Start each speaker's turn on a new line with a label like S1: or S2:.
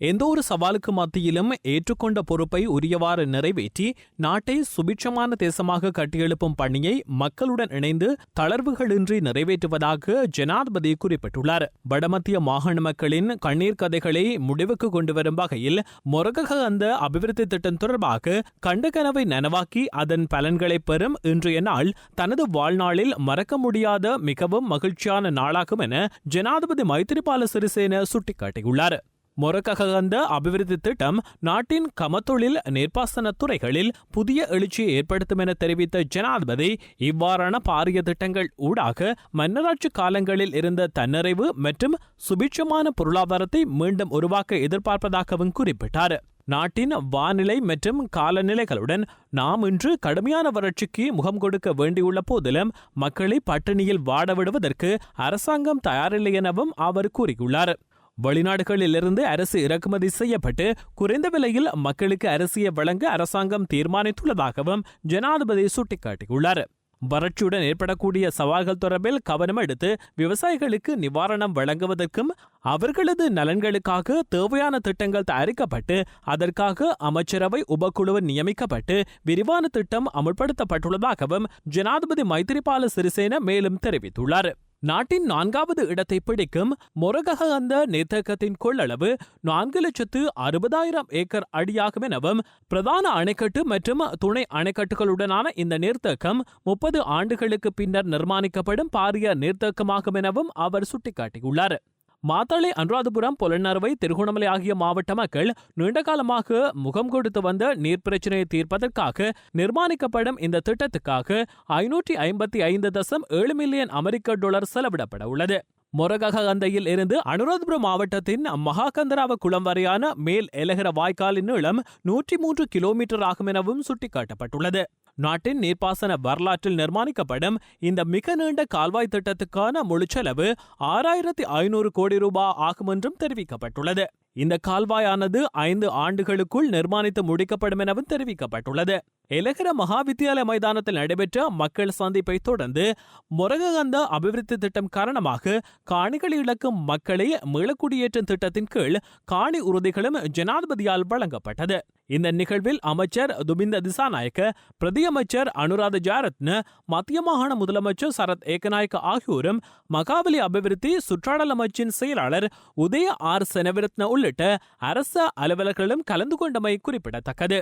S1: எந்த ஒரு சவாலுக்கு மத்தியிலும் ஏற்றுக்கொண்ட பொறுப்பை உரியவாறு நிறைவேற்றி நாட்டை சுபிட்சமான தேசமாக கட்டியெழுப்பும் பணியை மக்களுடன் இணைந்து தளர்வுகளின்றி நிறைவேற்றுவதாக ஜனாதிபதி குறிப்பிட்டுள்ளார். வடமத்திய மாகாண மக்களின் கண்ணீர் கதைகளை முடிவுக்கு கொண்டு வரும் வகையில் மொரகக அந்த அபிவிருத்தி திட்டம் தொடர்பாக கண்ட கனவை நனவாக்கி அதன் பலன்களை பெறும் இன்றைய நாள் தனது வாழ்நாளில் மறக்க முடியாத மிகவும் மகிழ்ச்சியான நாளாகும் என ஜனாதிபதி மைத்திரிபால சிறிசேன சுட்டிக்காட்டியுள்ளார். மொரக்ககந்த அபிவிருத்தி திட்டம் நாட்டின் கமத்தொழில் நீர்ப்பாசன துறைகளில் புதிய எழுச்சியை ஏற்படுத்தும் என தெரிவித்த ஜனாதிபதி இவ்வாறான பாரிய திட்டங்கள் ஊடாக மன்னராட்சி காலங்களில் இருந்த தன்னிறைவு மற்றும் சுபிட்சமான பொருளாதாரத்தை மீண்டும் உருவாக்க எதிர்பார்ப்பதாகவும் குறிப்பிட்டார். நாட்டின் வானிலை மற்றும் காலநிலைகளுடன் நாம் இன்று கடுமையான வறட்சிக்கு முகம் கொடுக்க வேண்டியுள்ள போதிலும் மக்களை பட்டினியில் வாடவிடுவதற்கு அரசாங்கம் தயாரில்லை எனவும் அவர் கூறியுள்ளார். வெளிநாடுகளிலிருந்து அரசு இறக்குமதி செய்யப்பட்டு குறைந்த விலையில் மக்களுக்கு அரிசியை வழங்க அரசாங்கம் தீர்மானித்துள்ளதாகவும் ஜனாதிபதி சுட்டிக்காட்டியுள்ளார். வறட்சியுடன் ஏற்படக்கூடிய சவால்கள் தொடர்பில் கவனம் எடுத்து விவசாயிகளுக்கு நிவாரணம் வழங்குவதற்கும் அவர்களது நலன்களுக்காக தேவையான திட்டங்கள் தயாரிக்கப்பட்டு அதற்காக அமைச்சரவை உபக்குழு நியமிக்கப்பட்டு விரிவான திட்டம் அமுல்படுத்தப்பட்டுள்ளதாகவும் ஜனாதிபதி மைத்திரிபால சிறிசேன மேலும் தெரிவித்துள்ளார். நாட்டின் நான்காவது இடத்தை பிடிக்கும் மொரகக அந்த நீர்த்தேக்கத்தின் கொள்ளளவு நான்கு லட்சத்து அறுபதாயிரம் ஏக்கர் அடியாகும் எனவும் பிரதான அணைக்கட்டு மற்றும் துணை அணைக்கட்டுகளுடனான இந்த நீர்த்தேக்கம் முப்பது ஆண்டுகளுக்கு பின்னர் நிர்மாணிக்கப்படும் பாரிய நீர்த்தேக்கமாகும் எனவும் அவர் சுட்டிக்காட்டியுள்ளார். மாத்தளை அனுராதபுரம் புலனறுவை திருகோணமலை ஆகிய மாவட்ட மக்கள் நீண்டகாலமாக முகம் கொடுத்து வந்த நீர் பிரச்சினையை தீர்ப்பதற்காக நிர்மாணிக்கப்படும் இந்த திட்டத்துக்காக ஐநூற்றி ஐம்பத்தி ஐந்து தசம் ஏழு மில்லியன் அமெரிக்க டாலர் செலவிடப்பட உள்ளது. மொரகக அந்தையில் இருந்து அனுராதபுரம் மாவட்டத்தின் மகாகந்தராவ குளம் வரையான மேல் எலகர வாய்க்காலின் நீளம் நூற்றி மூன்று கிலோமீட்டர் ஆகும் எனவும் சுட்டிக்காட்டப்பட்டுள்ளது. நாட்டின் நீர்ப்பாசன வரலாற்றில் நிர்மாணிக்கப்படும் இந்த மிக நீண்ட கால்வாய் திட்டத்துக்கான முழு செலவு ஆறாயிரத்தி ஐநூறு கோடி ரூபாய் ஆகும் என்றும் தெரிவிக்கப்பட்டுள்ளது. இந்த கால்வாயானது ஐந்து ஆண்டுகளுக்குள் நிர்மாணித்து முடிக்கப்படும் எனவும் தெரிவிக்கப்பட்டுள்ளது. எலகர மகாவித்தியாலய மைதானத்தில் நடைபெற்ற மக்கள் சந்திப்பை தொடர்ந்து முரககந்த அபிவிருத்தி திட்டம் காரணமாக காணிகள் இழக்கும் மக்களை மீளக்குடியேற்றும் திட்டத்தின் கீழ் காணி உறுதிகளும் ஜனாதிபதியால் வழங்கப்பட்டது. இந்த நிகழ்வில் அமைச்சர் துபிந்த திசாநாயக்க பிரதியமைச்சர் அனுராத ஜாரத்ன மத்திய மாகாண முதலமைச்சர் சரத் ஏகநாயக்க ஆகியோரும் மகாபலி அபிவிருத்தி சுற்றாடல் அமைச்சின் செயலாளர் உதய ஆர் செனவிரத்ன உள்ளிட்ட அரச அலுவலர்களும் கலந்து கொண்டமை குறிப்பிடத்தக்கது.